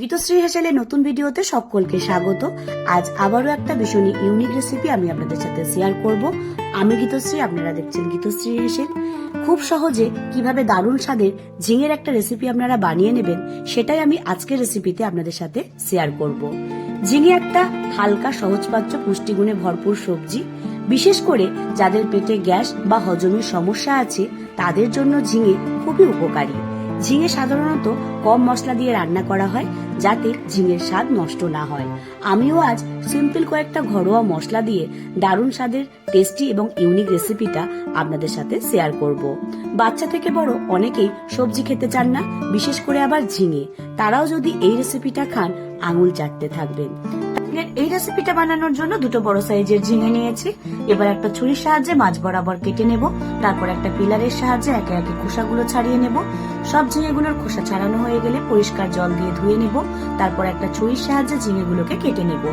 গীতশ্রী হেসেলে নতুন ভিডিওতে সকলকে স্বাগত। আজ আবারও একটা ভীষণই ইউনিক রেসিপি আমি আপনাদের সাথে শেয়ার করব। আমি গীতশ্রী, আপনারা দেখছেন গীতশ্রী হেসেল। খুব সহজে কীভাবে দারুণ স্বাদের ঝিঙের একটা রেসিপি আপনারা বানিয়ে নেবেন, সেটাই আমি আজকের রেসিপিতে আপনাদের সাথে শেয়ার করব। ঝিঙে একটা হালকা সহজপাচ্য পুষ্টিগুণে ভরপুর সবজি। বিশেষ করে যাদের পেটে গ্যাস বা হজমের সমস্যা আছে, তাদের জন্য ঝিঙে খুবই উপকারী। ঝিঙে সাধারণত কম মশলা দিয়ে রান্না করা হয়, যাতে ঝিঙের স্বাদ নষ্ট না হয়। আমিও আজ সিম্পল কয়েকটা ঘরোয়া মশলা দিয়ে দারুণ স্বাদের টেস্টি এবং ইউনিক রেসিপিটা আপনাদের সাথে শেয়ার করব। বাচ্চা থেকে বড় অনেকেই সবজি খেতে চান না, বিশেষ করে আবার ঝিঙে। তারাও যদি এই রেসিপিটা খান, আঙুল চাটতে থাকবেন। এই রেসিপিটা বানানোর জন্য দুটো বড় সাইজের ঝিঙে নিয়েছি। এবার একটা ছুরির সাহায্যে মাছ বরাবর কেটে নেব। তারপর একটা পিলারের সাহায্যে একে একে খোসাগুলো ছাড়িয়ে নেব। সব ঝিঙেগুলোর খোসা ছাড়ানো হয়ে গেলে পরিষ্কার জল দিয়ে ধুয়ে নেব। তারপর একটা ছুরির সাহায্যে ঝিঙেগুলোকে কেটে নেব।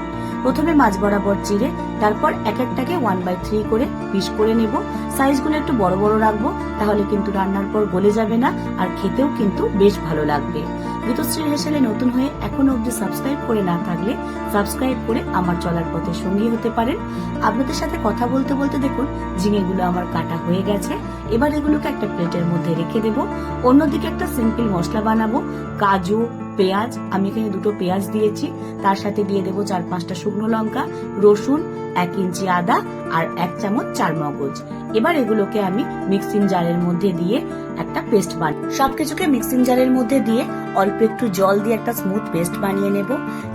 প্রথমে মাছ বরাবর চিড়ে, তারপর এক একটাকে ওয়ান বাই থ্রি করে পিস করে নেব। সাইজগুলো একটু বড় বড় রাখব, তাহলে কিন্তু রান্নার পর গলে যাবে না, আর খেতেও কিন্তু বেশ ভালো লাগবে। গীতশ্রী হেসেলে নতুন হয়ে এখনও অবধি সাবস্ক্রাইব করে না থাকলে সাবস্ক্রাইব করে আমার চলার পথে সঙ্গী হতে পারেন। আপনাদের সাথে কথা বলতে বলতে দেখুন, ঝিঙেগুলো আমার কাটা হয়ে গেছে। এবার এগুলোকে একটা প্লেটের মধ্যে রেখে দেব। অন্যদিকে একটা সিম্পল মশলা বানাবো। কাজু পেঁয়াজ, আমি এখানে দুটো পেঁয়াজ দিয়েছি। তার সাথে দিয়ে দেবো চার পাঁচটা শুকনো লঙ্কা, রসুন, এক ইঞ্চি আদা আর এক চামচ চার মগজ এবার এগুলোকে আমি মিক্সিং জারের মধ্যে দিয়ে একটা পেস্ট বান সবকিছুকে মিক্সিং জারের মধ্যে দিয়ে অল্প একটু জল দিয়ে একটা স্মুথ পেস্ট বানিয়ে নেব।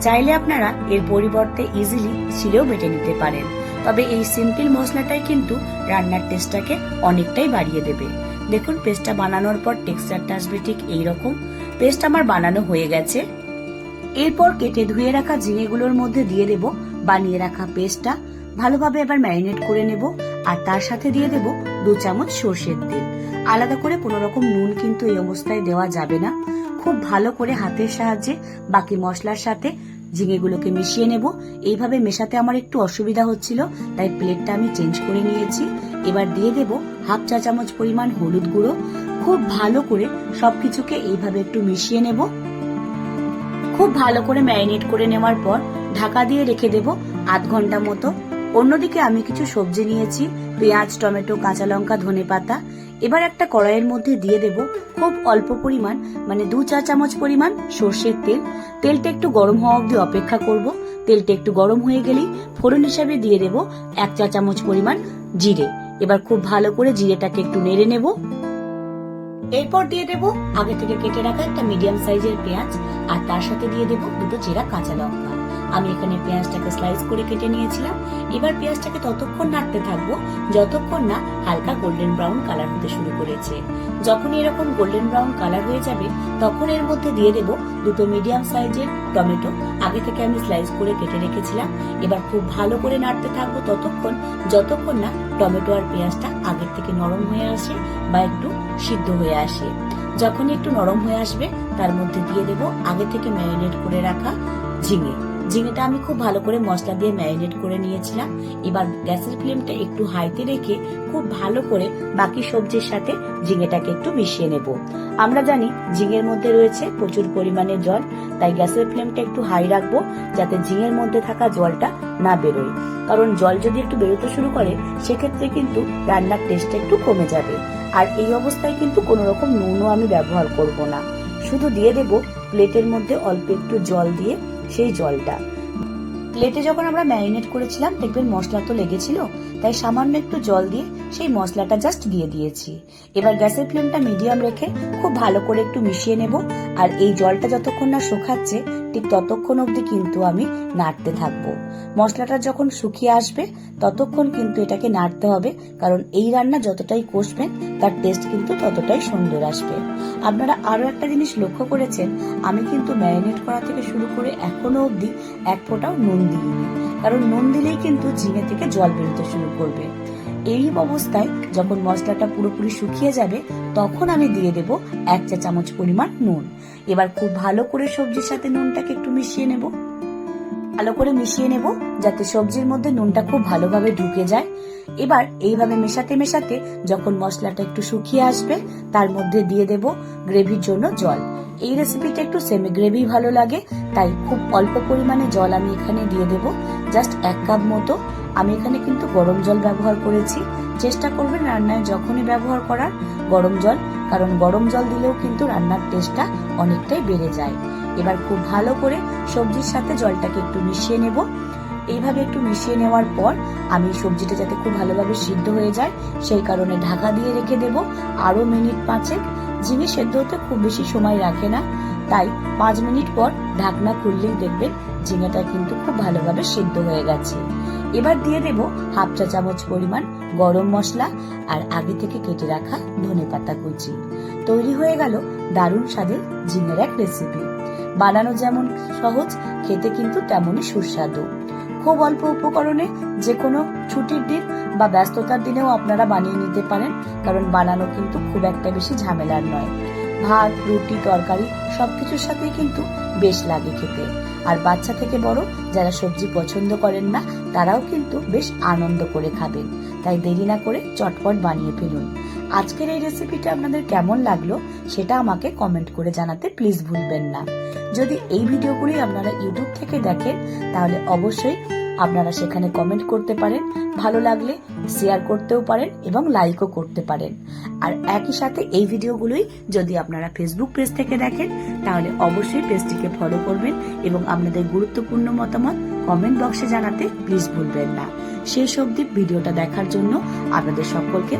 চাইলে আপনারা এর পরিবর্তে ইজিলি ছিলেও বেটে নিতে পারেন। তবে এই সিম্পল মশলাটাই কিন্তু রান্নার টেস্টটাকে অনেকটাই বাড়িয়ে দেবে। দেখুন পেস্টটা বানানোর পর টেক্সচারটা আসবে ঠিক এইরকম। পেস্ট আমার বানানো হয়ে গেছে। এরপর কেটে ধুয়ে রাখা ঝিঙেগুলোর মধ্যে দিয়ে দেব, বানিয়ে রাখা পেস্টটা ভালোভাবে এবার ম্যারিনেট করে নেব, আর তার সাথে দিয়ে দেব দু চামচ সর্ষের তেল। আলাদা করে কোনো রকম নুন কিন্তু এই অবস্থায় দেওয়া যাবে না। খুব ভালো করে হাতের সাহায্যে বাকি মশলার সাথে ঝিঙেগুলোকে মিশিয়ে নেব। এইভাবে মেশাতে আমার একটু অসুবিধা হচ্ছিল, তাই প্লেটটা আমি চেঞ্জ করে নিয়েছি। এবার দিয়ে দেব হাফ চা চামচ পরিমাণ হলুদ গুঁড়ো। খুব ভালো করে সবকিছুকে এইভাবে একটু মিশিয়ে নেব। খুব ভালো করে ম্যারিনেট করে নেওয়ার পর ঢাকা দিয়ে রেখে দেব আধ ঘণ্টা মতো। অন্যদিকে আমি কিছু সবজি নিয়েছি, পেঁয়াজ, টমেটো, কাঁচা লঙ্কা ধনে পাতা এবার একটা কড়াইয়ের মধ্যে দিয়ে দেব খুব অল্প পরিমাণ মানে দু চা চামচ পরিমাণ সর্ষের তেল। তেলটা একটু গরম হওয়া অবধি অপেক্ষা করব। তেলটা একটু গরম হয়ে গেলেই ফোড়ন হিসাবে দিয়ে দেব এক চা চামচ পরিমাণ জিরে। এবার খুব ভালো করে জিরেটাকে একটু নেড়ে নেব। এরপর দিয়ে দেব আগে থেকে কেটে রাখা একটা মিডিয়াম সাইজের পেঁয়াজ আর তার সাথে দিয়ে দেব দুটো চেরা কাঁচা লঙ্কা। আমি এখানে পেঁয়াজটাকে স্লাইস করে কেটে নিয়েছিলাম। এবার পেঁয়াজটাকে ততক্ষণ নাড়তে থাকব, যতক্ষণ না হালকা গোল্ডেন ব্রাউন কালার হতে শুরু করেছে। যখন এরকম গোল্ডেন ব্রাউন কালার হয়ে যাবে, তখন এর মধ্যে দিয়ে দেব দুটো মিডিয়াম সাইজের টমেটো। আগে থেকে আমি স্লাইস করে কেটে রেখেছিলাম। এবার খুব ভালো করে নাড়তে থাকব ততক্ষণ, যতক্ষণ না টমেটো আর পেঁয়াজটা আগের থেকে নরম হয়ে আসে বা একটু সিদ্ধ হয়ে আসে। যখনই একটু নরম হয়ে আসবে, তার মধ্যে দিয়ে দেব আগে থেকে ম্যারিনেট করে রাখা ঝিঙে। ঝিঙেটা আমি খুব ভালো করে মশলা দিয়ে ম্যারিনেট করে নিয়েছিলাম। এবার গ্যাসের ফ্লেমটা একটু হাইতে রেখে খুব ভালো করে বাকি সবজির সাথে ঝিঙেটাকে একটু মিশিয়ে নেব। আমরা জানি ঝিঙের মধ্যে রয়েছে প্রচুর পরিমাণে জল, তাই গ্যাসের ফ্লেমটা একটু হাই রাখব যাতে ঝিঙের মধ্যে থাকা জলটা না বেরোয়। কারণ জল যদি একটু বেরোতে শুরু করে, সেক্ষেত্রে কিন্তু রান্নার টেস্টটা একটু কমে যাবে। আর এই অবস্থায় কিন্তু কোনো রকম নুনও আমি ব্যবহার করব না। শুধু দিয়ে দেব প্লেটের মধ্যে অল্প একটু জল দিয়ে সেই জলটা। প্লেটে যখন আমরা ম্যারিনেট করেছিলাম দেখবেন মশলা তো লেগেছিল তাই সামান্য একটু জল দিয়ে সেই মশলাটা জাস্ট দিয়ে দিয়েছি। এবার গ্যাসের ফ্লেমটা মিডিয়াম রেখে খুব ভালো করে একটু মিশিয়ে নেব, আর এই জলটা যতক্ষণ না শুকাচ্ছে, ঠিক ততক্ষণ অবধি কিন্তু আমি নাড়তে থাকব। মশলাটা যখন শুকিয়ে আসবে, ততক্ষণ কিন্তু এটাকে নাড়তে হবে, কারণ এই রান্না যতটাই কষবেন, তার টেস্ট কিন্তু ততটাই সুন্দর আসবে। আপনারা আরও একটা জিনিস লক্ষ্য করেছেন, আমি কিন্তু ম্যারিনেট করা থেকে শুরু করে এখনও অবধি এক ফোঁটাও নুন দিইনি। কারণ নুন দিলেই কিন্তু ঝিঙে থেকে জল বেরোতে শুরু করবে। এই অবস্থায় যখন মশলাটা পুরোপুরি শুকিয়ে যাবে, তখন আমি দিয়ে দেব এক চা চামচ পরিমাণ নুন। এবার খুব ভালো করে সবজির সাথে নুনটাকে একটু মিশিয়ে নেব। ভালো করে মিশিয়ে নেব যাতে সবজির মধ্যে নুনটা খুব ভালোভাবে ঢুকে যায়। এবার এইভাবে মেশাতে মেশাতে যখন মশলাটা একটু শুকিয়ে আসবে, তার মধ্যে দিয়ে দেব গ্রেভির জন্য জল। এই রেসিপিটা একটু সেমি গ্রেভি ভালো লাগে, তাই খুব অল্প পরিমাণে জল আমি এখানে দিয়ে দেব। জাস্ট এক কাপ মতো। আমি এখানে কিন্তু গরম জল ব্যবহার করেছি। চেষ্টা করবেন রান্নায় যখনই ব্যবহার করার গরম জল, কারণ গরম জল দিলেও কিন্তু রান্নার টেস্টটা অনেকটাই বেড়ে যায়। এবার খুব ভালো করে সবজির সাথে জলটাকে একটু মিশিয়ে নেব। এইভাবে একটু মিশিয়ে নেওয়ার পর আমি সবজিটা যাতে খুব ভালোভাবে সিদ্ধ হয়ে যায়, সেই কারণে ঢাকা দিয়ে রেখে দেব আরও মিনিট পাঁচেক। ঝিঙে সেদ্ধ হতে খুব বেশি সময় রাখে না, তাই পাঁচ মিনিট পর ঢাকনা খুললেই দেখবেন ঝিঙেটা কিন্তু খুব ভালোভাবে সিদ্ধ হয়ে গেছে। এবার দিয়ে দেব হাফ চা চামচ পরিমাণ গরম মশলা আর আগে থেকে কেটে রাখা ধনে পাতা কুচি। তৈরি হয়ে গেল দারুণ স্বাদের ঝিঙের এক রেসিপি বানানো যেমন সহজ, খেতে কিন্তু তেমনই সুস্বাদু। খুব অল্প উপকরণে যে কোনো ছুটির দিন বা ব্যস্ততার দিনেও আপনারা বানিয়ে নিতে পারেন, কারণ বানানো কিন্তু খুব একটা বেশি ঝামেলার নয়। ভাত, রুটি, তরকারি সবকিছুর সাথেই কিন্তু বেশ লাগে খেতে। আর বাচ্চা থেকে বড়, যারা সবজি পছন্দ করেন না, তারাও কিন্তু বেশ আনন্দ করে খাবেন। তাই দেরি না করে চটপট বানিয়ে ফেলুন। আজকের এই রেসিপিটা আপনাদের কেমন লাগল, সেটা আমাকে কমেন্ট করে জানাতে প্লিজ ভুলবেন না। যদি এই ভিডিওগুলি আপনারা ইউটিউব থেকে দেখেন, তাহলে অবশ্যই আপনারা সেখানে কমেন্ট করতে পারেন। ভালো লাগলে শেয়ার করতেও পারেন এবং লাইকও করতে পারেন। আর একই সাথে এই ভিডিওগুলোই যদি আপনারা ফেসবুক পেজ থেকে দেখেন, তাহলে অবশ্যই পেজটিকে ফলো করবেন এবং আপনাদের গুরুত্বপূর্ণ মতামত কমেন্ট বক্সে জানাতে প্লিজ ভুলবেন না। শেষ অবধি ভিডিওটা দেখার জন্য আপনাদের সকলকে